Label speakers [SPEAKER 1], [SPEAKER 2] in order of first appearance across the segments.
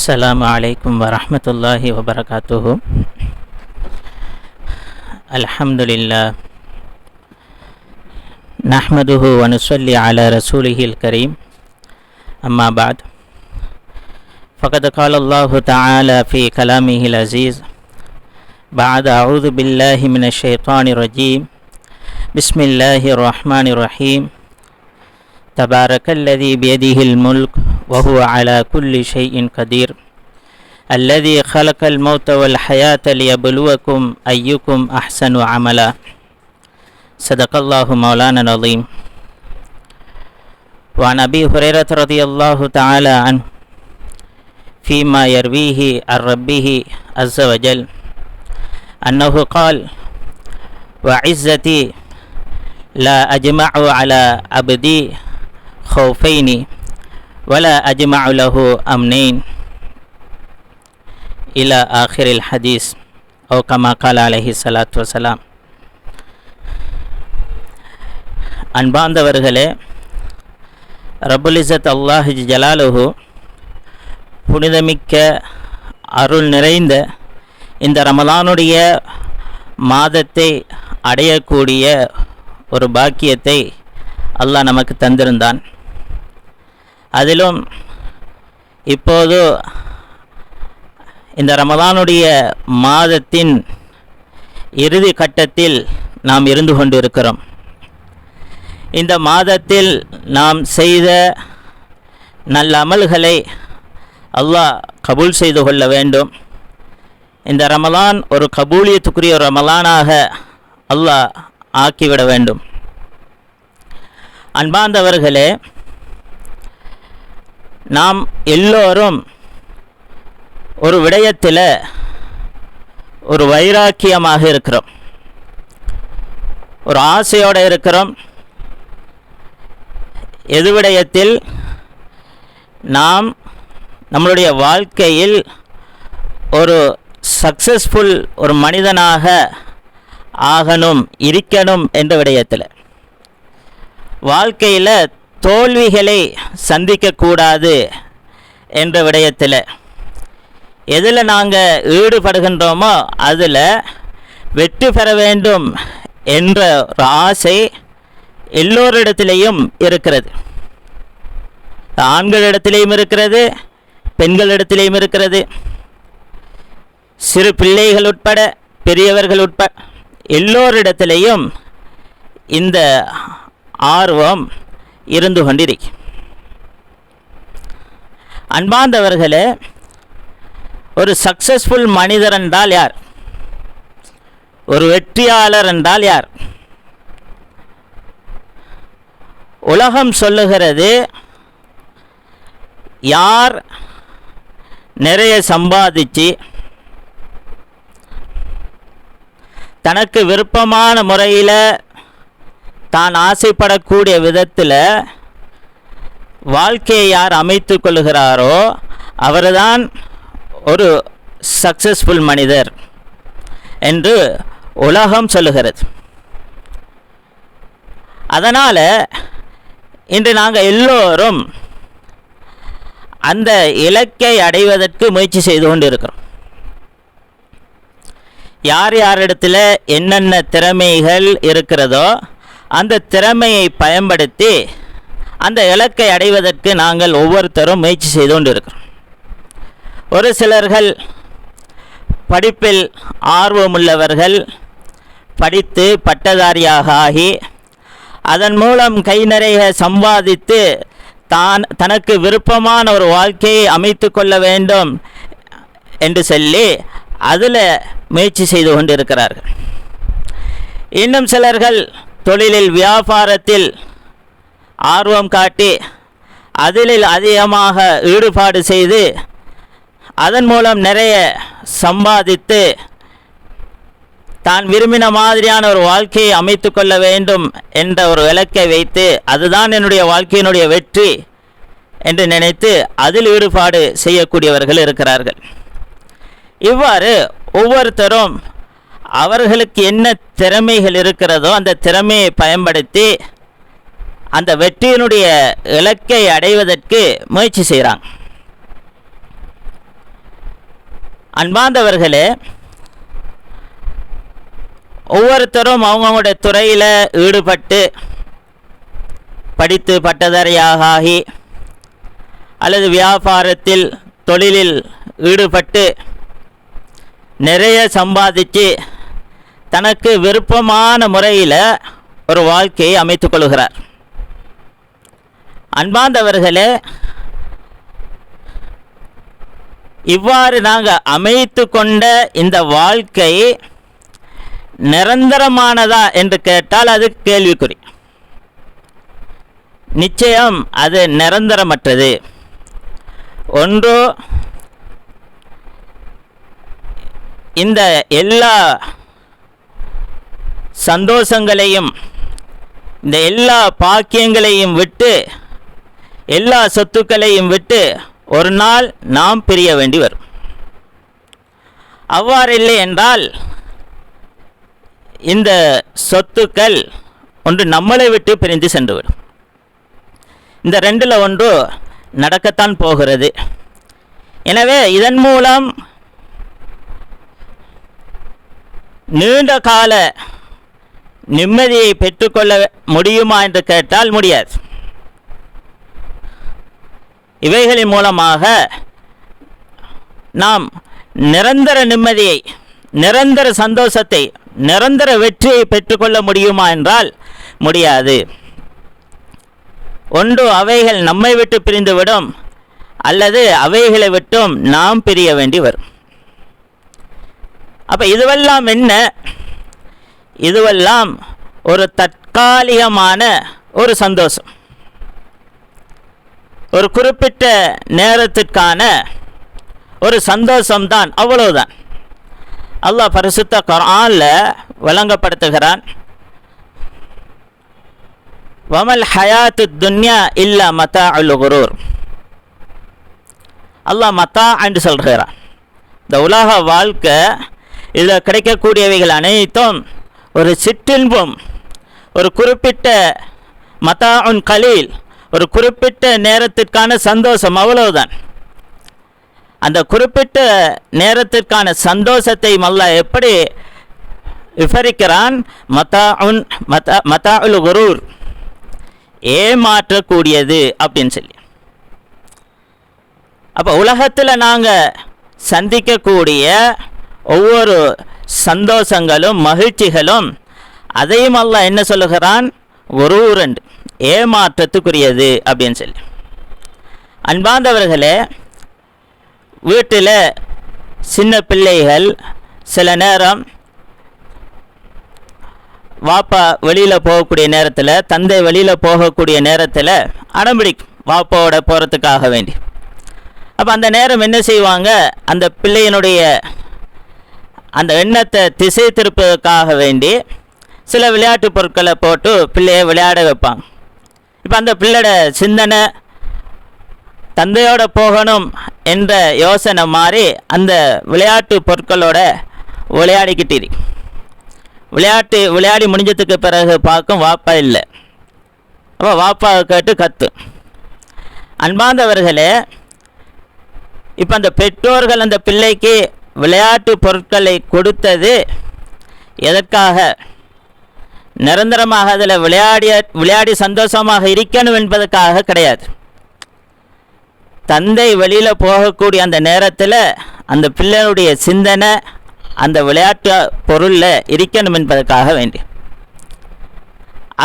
[SPEAKER 1] السلام عليكم ورحمة الله وبركاته. الحمد لله. نحمده ونصلي على رسوله الكريم. أما بعد. فقد قال الله تعالى في كلامه العزيز بعد أعوذ بالله من الشيطان الرجيم. بسم الله الرحمن الرحيم. تبارك الذي بيده الملك وهو على كل شيء قدير. الذي خلق الموت والحياة ليبلوكم أيكم أحسن عملا. صدق الله مولانا العظيم. وعن أبي هريرة رضي الله تعالى عنه فيما يرويه عن ربه عز وجل أنه قال وعزتي لا أجمع على عبدي خوفين ولا أجمع له أمنين إلى آخر الحديث أو كما قال عليه الصلاة والسلام அன்பார்ந்தவர்களே ரபுலிசத் அல்லாஹ் ஜலாலுஹு புனிதமிக்க அருள் நிறைந்த இந்த ரமலானுடைய மாதத்தை அடையக்கூடிய ஒரு பாக்கியத்தை அல்லாஹ் நமக்கு தந்திருந்தான் அதிலும் இப்போது இந்த ரமதானுடைய மாதத்தின் இறுதி கட்டத்தில் நாம் இருந்து கொண்டிருக்கிறோம். இந்த மாதத்தில் நாம் செய்த நல்ல அமல்களை அல்லாஹ் கபூல் செய்து கொள்ள வேண்டும். இந்த ரமலான் ஒரு கபூலியத்துக்குரிய ஒரு ரமலானாக அல்லாஹ் ஆக்கிவிட வேண்டும். அன்பார்ந்தவர்களே நாம் எல்லோரும் ஒரு விடயத்தில் ஒரு வைராக்கியமாக இருக்கிறோம். ஒரு ஆசையோடு இருக்கிறோம். எது விடயத்தில் நாம் நம்மளுடைய வாழ்க்கையில் ஒரு சக்சஸ்ஃபுல் ஒரு மனிதனாக ஆகணும் இருக்கணும் என்ற விடயத்தில். வாழ்க்கையில் தோல்விகளை சந்திக்கக்கூடாது என்ற விடயத்தில். எதில் நாங்கள் ஈடுபடுகின்றோமோ அதில் வெற்றி பெற வேண்டும் என்ற ஒரு ஆசை எல்லோரிடத்திலையும் இருக்கிறது. ஆண்களிடத்திலையும் இருக்கிறது பெண்களிடத்திலையும் இருக்கிறது. சிறு பிள்ளைகள் உட்பட பெரியவர்கள் உட்பட எல்லோரிடத்திலையும் இந்த ஆர்வம் இருந்து கொண்டிரு அன்பார்ந்தவர்களே ஒரு சக்சஸ்ஃபுல் மனிதர் என்றால் யார்? ஒரு வெற்றியாளர் என்றால் யார்? உலகம் சொல்லுகிறது யார் நிறைய சம்பாதிச்சு தனக்கு விருப்பமான முறையில் தான் ஆசைப்படக்கூடிய விதத்தில் வாழ்க்கையை யார் அமைத்து கொள்கிறாரோ அவர்தான் ஒரு சக்சஸ்ஃபுல் மனிதர் என்று உலகம் சொல்லுகிறது. அதனால் இன்று நாங்கள் எல்லோரும் அந்த இலக்கை அடைவதற்கு முயற்சி செய்து கொண்டு இருக்கிறோம் யார் யாரிடத்தில் என்னென்ன திறமைகள் இருக்கிறதோ அந்த திறமையை பயன்படுத்தி அந்த இலக்கை அடைவதற்கு நாங்கள் ஒவ்வொருத்தரும் முயற்சி செய்து கொண்டு இருக்கிறோம் ஒரு சிலர்கள் படிப்பில் ஆர்வமுள்ளவர்கள் படித்து பட்டதாரியாக ஆகி அதன் மூலம் கை நிறைய சம்பாதித்து தான் தனக்கு விருப்பமான ஒரு வாழ்க்கையை அமைத்து கொள்ள வேண்டும் என்று சொல்லி அதில் முயற்சி செய்து கொண்டிருக்கிறார்கள். இன்னும் சிலர்கள் தொழிலில் வியாபாரத்தில் ஆர்வம் காட்டி அதில் அதிகமாக ஈடுபாடு செய்து அதன் மூலம் நிறைய சம்பாதித்து தான் விரும்பின மாதிரியான ஒரு வாழ்க்கையை அமைத்து கொள்ள வேண்டும் என்ற ஒரு விளக்கை வைத்து அதுதான் என்னுடைய வாழ்க்கையினுடைய வெற்றி என்று நினைத்து அதில் ஈடுபாடு செய்யக்கூடியவர்கள் இருக்கிறார்கள். இவ்வாறு ஒவ்வொருத்தரும் அவர்களுக்கு என்ன திறமைகள் இருக்கிறதோ அந்த திறமையை பயன்படுத்தி அந்த வெற்றியினுடைய இலக்கை அடைவதற்கு முயற்சி செய்கிறாங்க அன்பாந்தவர்களே ஒவ்வொருத்தரும் அவங்கவுங்களுடைய துறையில் ஈடுபட்டு படித்து பட்டதாரியாக ஆகி அல்லது வியாபாரத்தில் தொழிலில் ஈடுபட்டு நிறைய சம்பாதிச்சு தனக்கு விருப்பமான முறையில் ஒரு வாழ்க்கையை அமைத்துக் கொள்கிறார். அன்பாந்தவர்களே இவ்வாறு நாங்கள் அமைத்து கொண்ட இந்த வாழ்க்கை நிரந்தரமானதா என்று கேட்டால் அது கேள்விக்குறி. நிச்சயம் அது நிரந்தரமற்றது. ஒன்று இந்த எல்லா சந்தோஷங்களையும் இந்த எல்லா பாக்கியங்களையும் விட்டு எல்லா சொத்துக்களையும் விட்டு ஒரு நாள் நாம் பிரிய வேண்டி வரும். அவ்வாறு இல்லை என்றால் இந்த சொத்துக்கள் ஒன்று நம்மளை விட்டு பிரிந்து சென்றுவிடும். இந்த ரெண்டில் ஒன்று நடக்கத்தான் போகிறது. எனவே இதன் மூலம் நீண்ட கால நிம்மதியை பெற்றுக்கொள்ள முடியுமா என்று கேட்டால் முடியாது. இவைகளின் மூலமாக நாம் நிரந்தர நிம்மதியை நிரந்தர சந்தோஷத்தை நிரந்தர வெற்றியை பெற்றுக்கொள்ள முடியுமா என்றால் முடியாது. ஒன்று அவைகள் நம்மை விட்டு பிரிந்துவிடும் அல்லது அவைகளை விட்டும் நாம் பிரிய வேண்டி வரும். அப்போ இதுவெல்லாம் என்ன? இதுவெல்லாம் ஒரு தற்காலிகமான ஒரு சந்தோஷம். ஒரு குறிப்பிட்ட நேரத்திற்கான ஒரு சந்தோஷம்தான் அவ்வளவுதான். அல்லாஹ் பரிசுத்த குர்ஆன்ல வழங்கப்படுத்துகிறான் வமல் ஹயாத்து துன்யா இல்லா மத்தா அல் குரூர். அல்லாஹ் மத்தா என்று சொல்கிறான். இந்த உலக வாழ்க்கை இதில் கிடைக்கக்கூடியவைகள் அனைத்தும் ஒரு சிற்றின்பம் ஒரு குறிப்பிட்ட மத்தா உன் கலீல் ஒரு குறிப்பிட்ட நேரத்திற்கான சந்தோஷம் அவ்வளவுதான். அந்த குறிப்பிட்ட நேரத்திற்கான சந்தோஷத்தை மல்லா எப்படி விபரிக்கிறான் மத்தா உன் மத்தா மத்தா உல் குரூர். ஏமாற்றக்கூடியது அப்படின்னு சொல்லி. அப்போ உலகத்தில் நாங்கள் சந்திக்கக்கூடிய ஒவ்வொரு சந்தோஷங்களும் மகிழ்ச்சிகளும். அதையும் அல்லாஹ் என்ன சொல்லுகிறான்? ஒரு ரெண்டு ஏமாற்றத்துக்குரியது அப்படின்னு சொல்லி. அன்பாந்தவர்களே வீட்டில் சின்ன பிள்ளைகள் சில நேரம் வாப்பா வெளியில் போகக்கூடிய நேரத்தில் தந்தை வெளியில் போகக்கூடிய நேரத்தில் அடம்பிடிக்கும் வாப்பாவோட போகிறதுக்காக வேண்டி. அப்போ அந்த நேரம் என்ன செய்வாங்க? அந்த பிள்ளையினுடைய அந்த எண்ணத்தை திசை திருப்பதற்காக வேண்டி சில விளையாட்டு பொருட்களை போட்டு பிள்ளையை விளையாட வைப்பாங்க இப்போ அந்த பிள்ளையோட சிந்தனை தந்தையோட போகணும் என்ற யோசனை மாறி அந்த விளையாட்டு பொருட்களோட விளையாடிக்கிட்டு விளையாட்டு விளையாடி முடிஞ்சதுக்கு பிறகு பார்க்கும் வாப்பா இல்லை. அப்போ வாப்பாவை கேட்டு கத்து. அன்பாந்தவர்களே இப்போ அந்த பெற்றோர்கள் அந்த பிள்ளைக்கு விளையாட்டு பொருட்களை கொடுத்தது எதற்காக? நிரந்தரமாக அதில் விளையாடிய விளையாடி சந்தோஷமாக இருக்கணும் என்பதற்காக கிடையாது. தந்தை வெளியில் போகக்கூடிய அந்த நேரத்தில் அந்த பிள்ளைகளுடைய சிந்தனை அந்த விளையாட்டு பொருளில் இருக்கணும் என்பதற்காக வேண்டி.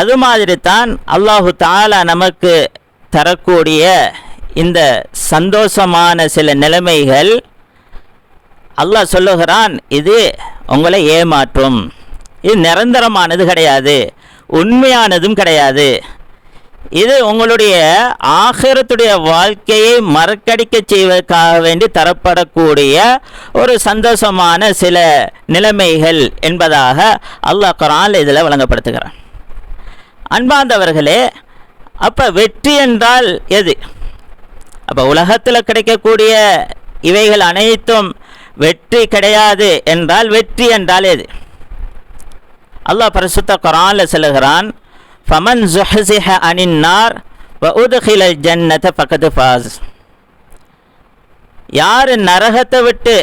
[SPEAKER 1] அது மாதிரி தான் அல்லாஹு தாலா நமக்கு தரக்கூடிய இந்த சந்தோஷமான சில நிலைமைகள் அல்லாஹ் சொல்லுகிறான் இது உங்களை ஏமாற்றும். இது நிரந்தரமானது கிடையாது. உண்மையானதும் கிடையாது. இது உங்களுடைய ஆகிரத்துடைய வாழ்க்கையை மறக்கடிக்க செய்வதற்காக வேண்டி தரப்படக்கூடிய ஒரு சந்தோஷமான சில நிலைமைகள் என்பதாக அல்லாஹ் குரான் இதில் வழங்கப்படுத்துகிறான் அன்பாந்தவர்களே அப்போ வெற்றி என்றால் எது? அப்போ உலகத்தில் கிடைக்கக்கூடிய இவைகள் அனைத்தும் வெற்றி கிடையாது என்றால் வெற்றி என்றால் எது? அல்லாஹ் பரிசுத்த குரானில் சொல்லுகிறான் ஃபமன் ஜுஹசிஹ அனின்னார் உதுகில வ உதுகிலல் ஜன்னத பக்கத்து ஃபாஸ். யார் நரகத்தை விட்டு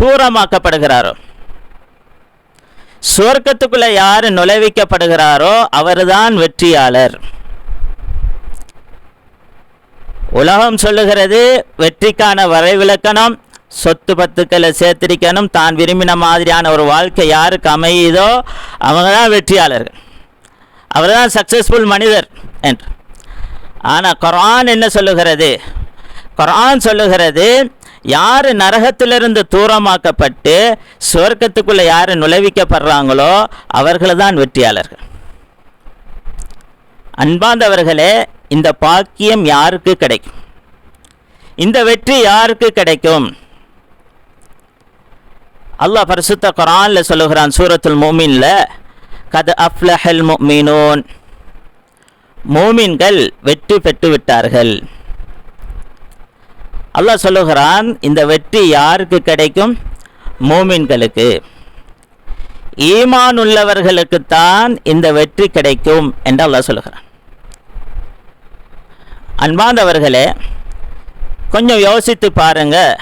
[SPEAKER 1] தூரமாக்கப்படுகிறாரோ சுவர்க்கத்துக்குள்ளே யார் நுழைவிக்கப்படுகிறாரோ அவர்தான் வெற்றியாளர். உலகம் சொல்லுகிறது வெற்றிக்கான வரைவிலக்கணம் சொத்து பத்துக்களை சேர்த்திருக்கணும். தான் விரும்பின மாதிரியான ஒரு வாழ்க்கை யாருக்கு அமையுதோ அவங்க தான் வெற்றியாளர்கள். அவர் தான் சக்ஸஸ்ஃபுல் மனிதர் என்று. ஆனால் குரான் என்ன சொல்லுகிறது? குரான் சொல்லுகிறது யார் நரகத்திலிருந்து தூரமாக்கப்பட்டு சுவர்க்கத்துக்குள்ளே யார் நுழைவிக்கப்படுறாங்களோ அவர்கள் தான் வெற்றியாளர்கள். அன்பாந்தவர்களே இந்த பாக்கியம் யாருக்கு கிடைக்கும்? இந்த வெற்றி யாருக்கு கிடைக்கும்? அல்லாஹ் பரிசுத்த குரான்ல சொல்லுகிறான் சூரத்துல் மோமின்ல கத அஃப்லஹல் மீனோன் மோமின்கள் வெற்றி பெற்று விட்டார்கள். அல்லாஹ் சொல்லுகிறான் இந்த வெற்றி யாருக்கு கிடைக்கும்? மோமின்களுக்கு. ஈமான் உள்ளவர்களுக்குத்தான் இந்த வெற்றி கிடைக்கும் என்று அல்லாஹ் சொல்லுகிறான். அன்பாந்தவர்களே கொஞ்சம் யோசித்து பாருங்கள்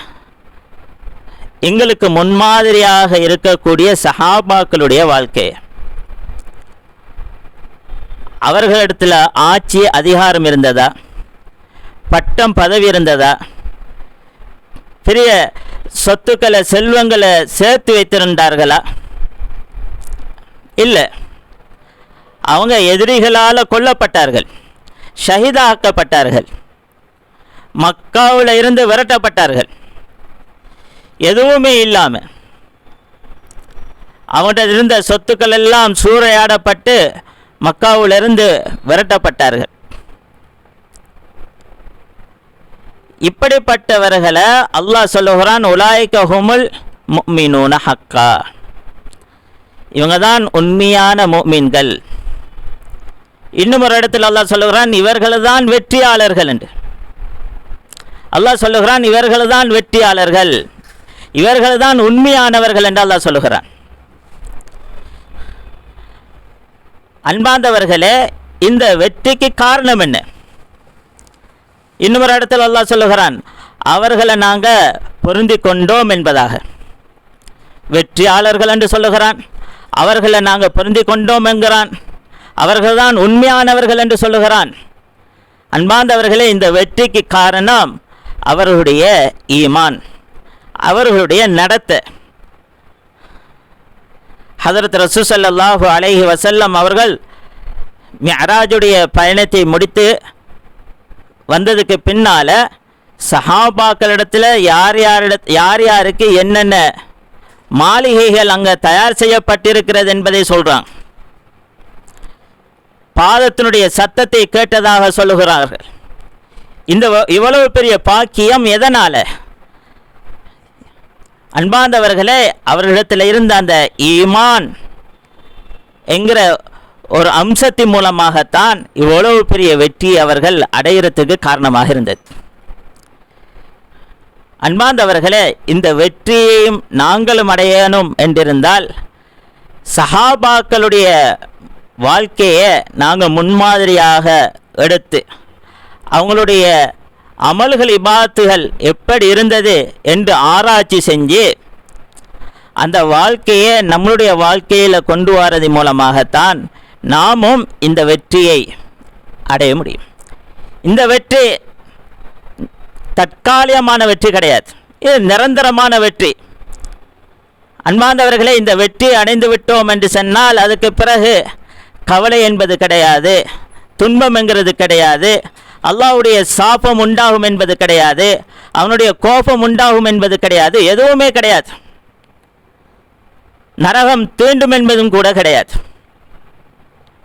[SPEAKER 1] எங்களுக்கு முன்மாதிரியாக இருக்கக்கூடிய சஹாபாக்களுடைய வாழ்க்கை. அவர்களிடத்தில் ஆட்சி அதிகாரம் இருந்ததா? பட்டம் பதவி இருந்ததா? பெரிய சொத்துக்களை செல்வங்களை சேர்த்து வைத்திருந்தார்களா? இல்லை. அவங்க எதிரிகளால் கொல்லப்பட்டார்கள் ஷஹீதாக்கப்பட்டார்கள் மக்காவில் இருந்து விரட்டப்பட்டார்கள். எதுவுமே இல்லாமல் அவங்கள்ட்ட இருந்த சொத்துக்கள் எல்லாம் சூறையாடப்பட்டு மக்காவிலிருந்து விரட்டப்பட்டார்கள். இப்படிப்பட்டவர்களை அல்லாஹ் சொல்லுகிறான் உலாய்க ஹுமுல் மீனூன ஹக்கா. இவங்க தான் உண்மையான மீன்கள் இன்னும் ஒரு இடத்தில் அல்லாஹ் சொல்லுகிறான் இவர்கள் தான் வெற்றியாளர்கள் என்று. அல்லாஹ் சொல்லுகிறான் இவர்கள் தான் வெற்றியாளர்கள். இவர்கள் தான் உண்மையானவர்கள் என்று அல்லாஹ் சொல்லுகிறான். அன்பாந்தவர்களே இந்த வெற்றிக்கு காரணம் என்ன? இன்னொரு இடத்தில் அல்லாஹ் சொல்லுகிறான் அவர்களை நாங்கள் பொருந்தி கொண்டோம் என்பதாக. வெற்றியாளர்கள் என்று சொல்லுகிறான் அவர்களை நாங்கள் பொருந்தி கொண்டோம் என்கிறான் அவர்கள்தான் உண்மையானவர்கள் என்று சொல்லுகிறான். அன்பாந்தவர்களே இந்த வெற்றிக்கு காரணம் அவர்களுடைய ஈமான். அவர்களுடைய நடத்தை. ஹதரத் ரசூசல்லாஹு அலைஹி வசல்லம் அவர்கள் மியராஜுடைய பயணத்தை முடித்து வந்ததுக்கு பின்னால் சஹாபாக்களிடத்தில் யார் யாரிட யார் யாருக்கு என்னென்ன மாளிகைகள் அங்கே தயார் செய்யப்பட்டிருக்கிறது என்பதை சொல்கிறாங்க பாதத்தினுடைய சத்தத்தை கேட்டதாக சொல்லுகிறார்கள். இந்த வ- இவ்வளவு பெரிய பாக்கியம் எதனால்? அன்பார்ந்தவர்களே அவர்களிடத்தில் இருந்த அந்த ஈமான் என்கிற ஒரு அம்சத்தின் மூலமாகத்தான் இவ்வளவு பெரிய வெற்றி அவர்கள் அடையிறதுக்கு காரணமாக இருந்தது. அன்பார்ந்தவர்களே இந்த வெற்றியையும் நாங்களும் அடையணும் என்றிருந்தால் சஹாபாக்களுடைய வாழ்க்கையை நாங்கள் முன்மாதிரியாக எடுத்து அவங்களுடைய அமல்கள் இபாத்துகள் எப்படி இருந்தது என்று ஆராய்ச்சி செஞ்சு அந்த வாழ்க்கையை நம்மளுடைய வாழ்க்கையில் கொண்டு வரது மூலமாகத்தான் நாமும் இந்த வெற்றியை அடைய முடியும். இந்த வெற்றி தற்காலிகமான வெற்றி கிடையாது. இது நிரந்தரமான வெற்றி. அன்பாந்தவர்களே இந்த வெற்றி அடைந்து விட்டோம் என்று சொன்னால் அதுக்கு பிறகு கவலை என்பது கிடையாது துன்பம் என்கிறது கிடையாது. அல்லாவுடைய சாபம் உண்டாகும் என்பது கிடையாது. அவனுடைய கோபம் உண்டாகும் என்பது கிடையாது. எதுவுமே கிடையாது. நரகம் தீண்டும் என்பதும் கூட கிடையாது.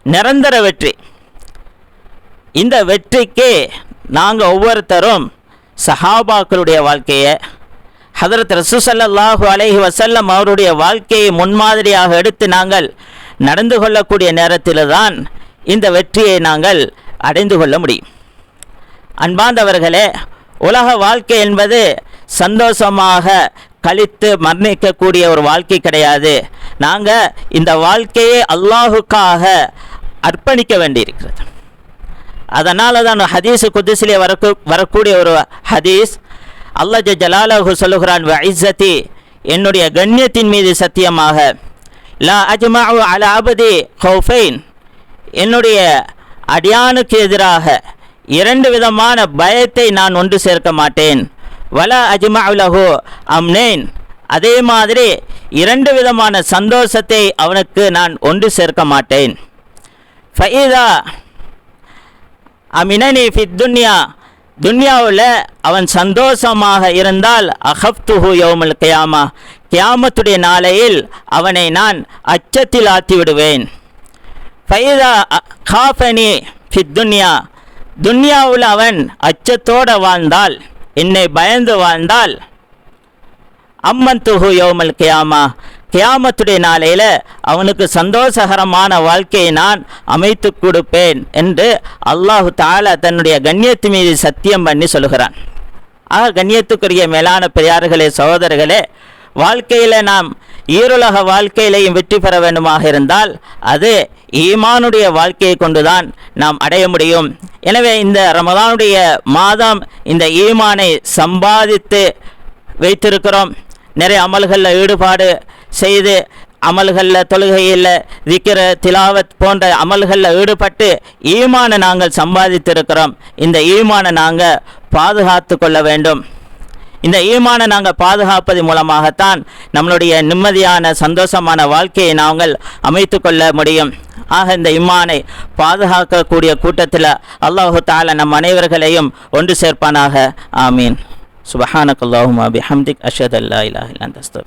[SPEAKER 1] நிரந்தர வெற்றி. இந்த வெற்றிக்கு நாங்கள் ஒவ்வொருத்தரும் சஹாபாக்களுடைய வாழ்க்கையை ஹதரத் ரசூசல்லாஹு அலஹி வசல்லம் அவருடைய வாழ்க்கையை முன்மாதிரியாக எடுத்து நாங்கள் நடந்து கொள்ளக்கூடிய நேரத்தில் தான் இந்த வெற்றியை நாங்கள் அடைந்து கொள்ள முடியும். அன்பாந்தவர்களே உலக வாழ்க்கை என்பது சந்தோஷமாக கழித்து மரணிக்கக்கூடிய ஒரு வாழ்க்கை கிடையாது. நாங்கள் இந்த வாழ்க்கையை அல்லாஹுக்காக அர்ப்பணிக்க வேண்டியிருக்கிறது. அதனால தான் ஹதீஸ் குதிசிலே வரக்கு வரக்கூடிய ஒரு ஹதீஸ் அல்லஜ ஜலாலஹு சொல்லுகிறான் வைசதி என்னுடைய கண்ணியத்தின் மீது சத்தியமாக லா அஜ்மா அல அபதி ஹௌஃபைன் என்னுடைய அடியானுக்கு எதிராக இரண்டு விதமான பயத்தை நான் ஒன்று சேர்க்க மாட்டேன். வல அஜ்மஉலஹு அம்னேன். அதே மாதிரி இரண்டு விதமான சந்தோஷத்தை அவனுக்கு நான் ஒன்று சேர்க்க மாட்டேன். ஃபைதா அமினனி ஃபித் துன்யா. துன்யாவில் அவன் சந்தோஷமாக இருந்தால் அஹப்துஹு யோமுல் கியாமா. கியாமத்துடைய நாளையில் அவனை நான் அச்சத்தில் ஆத்தி விடுவேன். ஃபைதா ஹாஃபனி ஃபித் துன்யா. துன்யாவில் அவன் அச்சத்தோடு வாழ்ந்தால் என்னை பயந்து வாழ்ந்தால் அம்மன் துகு யோமல் கியாமா கியாமத்துடைய நாளையில் அவனுக்கு சந்தோஷகரமான வாழ்க்கையை நான் அமைத்து கொடுப்பேன் என்று அல்லாஹு தாலா தன்னுடைய கண்ணியத்து மீது சத்தியம் பண்ணி சொல்கிறான் ஆக கண்ணியத்துக்குரிய மேலான பெரியார்களே சகோதரர்களே வாழ்க்கையில் நாம் ஈருலக வாழ்க்கையிலையும் வெற்றி பெற வேண்டுமாக இருந்தால் அது ஈமானுடைய வாழ்க்கையை கொண்டுதான் நாம் அடைய முடியும். எனவே இந்த ரமதானுடைய மாதம் இந்த ஈமானை சம்பாதித்து வைத்திருக்கிறோம். நிறைய அமல்களில் ஈடுபாடு செய்து அமல்களில் தொழுகையில் விக்கிர திலாவத் போன்ற அமல்களில் ஈடுபட்டு ஈமானை நாங்கள் சம்பாதித்திருக்கிறோம். இந்த ஈமானை நாங்கள் பாதுகாத்து கொள்ள வேண்டும். இந்த ஈமானை நாங்கள் பாதுகாப்பது மூலமாகத்தான் நம்மளுடைய நிம்மதியான சந்தோஷமான வாழ்க்கையை நாங்கள் அமைத்து கொள்ள முடியும். ஆக இந்த இம்மானை பாதுகாக்கக்கூடிய கூட்டத்தில் அல்லாஹு தாலா நம் அனைவர்களையும் ஒன்று சேர்ப்பானாக. ஆமீன். சுபஹானக் அல்லாஹுமா பிஹம்திக் அஷத் அல்லா இலாஹ்